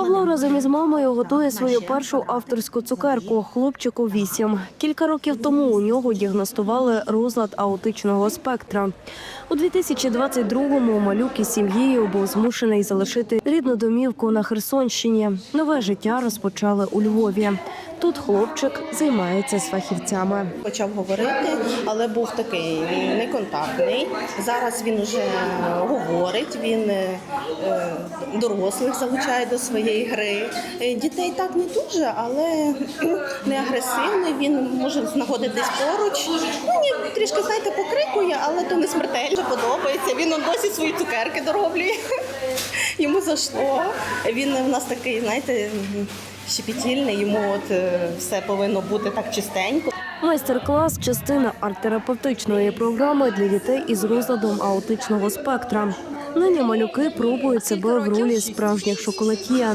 Павло разом із мамою готує свою першу авторську цукерку. Хлопчику вісім. Кілька років тому у нього діагностували розлад аутичного спектра. У 2022-му малюк із сім'єю був змушений залишити рідну домівку на Херсонщині. Нове життя розпочали у Львові. Тут хлопчик займається з фахівцями. Почав говорити, але був такий неконтактний. Зараз він вже говорить, він е, дорослих залучає до своєї гри. Е, Дітей так не дуже, але не агресивний. Він може знаходитись поруч. Ну, ні, трішки, знаєте, покрикує, але то не смертельно подобається. Він досі свої цукерки дороблює. Йому зайшло. Він в нас такий, знаєте, щепетільний, йому от е, все повинно бути так чистенько. Майстер-клас частина арт-терапевтичної програми для дітей із розладом аутичного спектра. Нині малюки пробують себе в ролі справжніх шоколад'є.